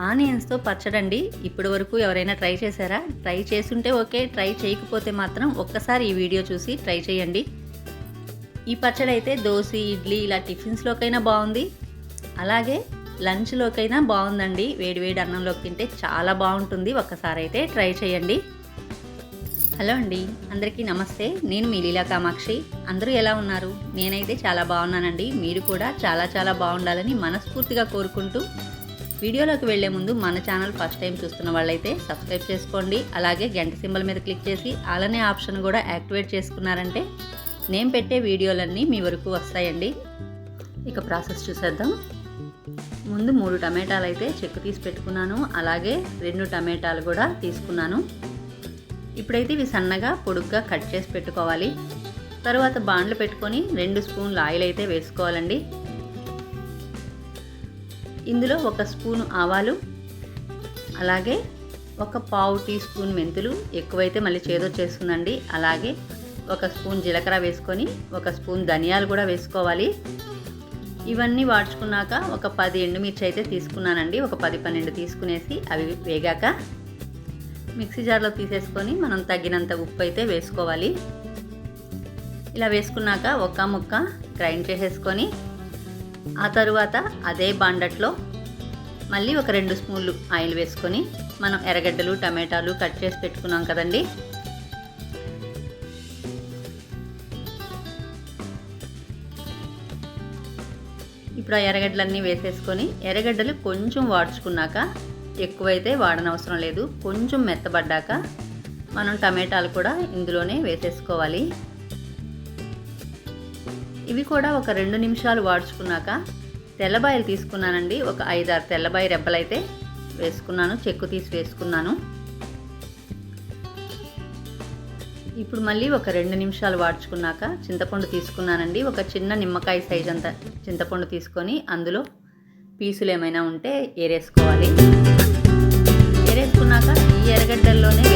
ఆనియన్స్తో పచ్చడండి. ఇప్పటి వరకు ఎవరైనా ట్రై చేశారా? ట్రై చేసుంటే ఓకే ట్రై చేయకపోతే మాత్రం ఒక్కసారి ఈ వీడియో చూసి ట్రై చేయండి. ఈ పచ్చడి అయితే దోశ ఇడ్లీ ఇలా టిఫిన్స్లోకైనా బాగుంది. అలాగే లంచ్లోకైనా బాగుందండి. వేడివేడి అన్నంలోకి తింటే చాలా బాగుంటుంది. ఒక్కసారి అయితే ట్రై చేయండి. హలో అండి అందరికీ నమస్తే. నేను మీ లీలా కామాక్షి. అందరూ ఎలా ఉన్నారు? నేనైతే చాలా బాగున్నానండి. మీరు కూడా చాలా చాలా బాగుండాలని మనస్ఫూర్తిగా కోరుకుంటూ వీడియోలోకి వెళ్ళే ముందు మన ఛానల్ ఫస్ట్ టైం చూస్తున్న వాళ్ళైతే సబ్స్క్రైబ్ చేసుకోండి. అలాగే గంట సింబల్ మీద క్లిక్ చేసి అలానే ఆప్షన్ కూడా యాక్టివేట్ చేసుకున్నారంటే నేను పెట్టే వీడియోలన్నీ మీ వరకు వస్తాయండి. ఇక ప్రాసెస్ చూసేద్దాం. ముందు మూడు టమాటాలు అయితే చెక్కు తీసి పెట్టుకున్నాను. అలాగే రెండు టమాటాలు కూడా తీసుకున్నాను. ఇప్పుడైతే ఇవి సన్నగా పొడుగ్గా కట్ చేసి పెట్టుకోవాలి. తర్వాత బాండ్లు పెట్టుకొని రెండు స్పూన్లు ఆయిల్ అయితే వేసుకోవాలండి. ఇందులో ఒక స్పూన్ ఆవాలు అలాగే ఒక పావు టీ స్పూన్ మెంతులు ఎక్కువైతే మళ్ళీ చేదొచ్చేస్తుందండి అలాగే ఒక స్పూన్ జీలకర్ర వేసుకొని ఒక స్పూన్ ధనియాలు కూడా వేసుకోవాలి. ఇవన్నీ వాడ్చుకున్నాక ఒక పది ఎండుమిర్చి అయితే తీసుకున్నానండి. ఒక పది పన్నెండు తీసుకునేసి అవి వేగాక మిక్సీ జార్లో తీసేసుకొని మనం తగినంత ఉప్పు అయితే వేసుకోవాలి. ఇలా వేసుకున్నాక ఒక్క ముక్క గ్రైండ్ చేసేసుకొని ఆ తరువాత అదే బాండట్లో మళ్ళీ ఒక రెండు స్పూన్లు ఆయిల్ వేసుకొని మనం ఎర్రగడ్డలు టమాటాలు కట్ చేసి పెట్టుకున్నాం కదండి. ఇప్పుడు ఆ ఎర్రగడ్డలన్నీ వేసేసుకొని ఎర్రగడ్డలు కొంచెం వాడ్చుకున్నాక ఎక్కువైతే వాడనవసరం లేదు కొంచెం మెత్తబడ్డాక మనం టమాటాలు కూడా ఇందులోనే వేసేసుకోవాలి. ఇవి కూడా ఒక రెండు నిమిషాలు వాడ్చుకున్నాక తెల్లబాయలు తీసుకున్నానండి. ఒక ఐదారు తెల్లబాయి రెబ్బలైతే వేసుకున్నాను చెక్కు తీసి వేసుకున్నాను. ఇప్పుడు మళ్ళీ ఒక రెండు నిమిషాలు వాడ్చుకున్నాక చింతపండు తీసుకున్నానండి. ఒక చిన్న నిమ్మకాయ సైజ్ అంత చింతపండు తీసుకొని అందులో పీసులు ఏమైనా ఉంటే ఏరేసుకోవాలి ఏరేసుకున్నాక ఈ ఎర్రగడ్డల్లోనే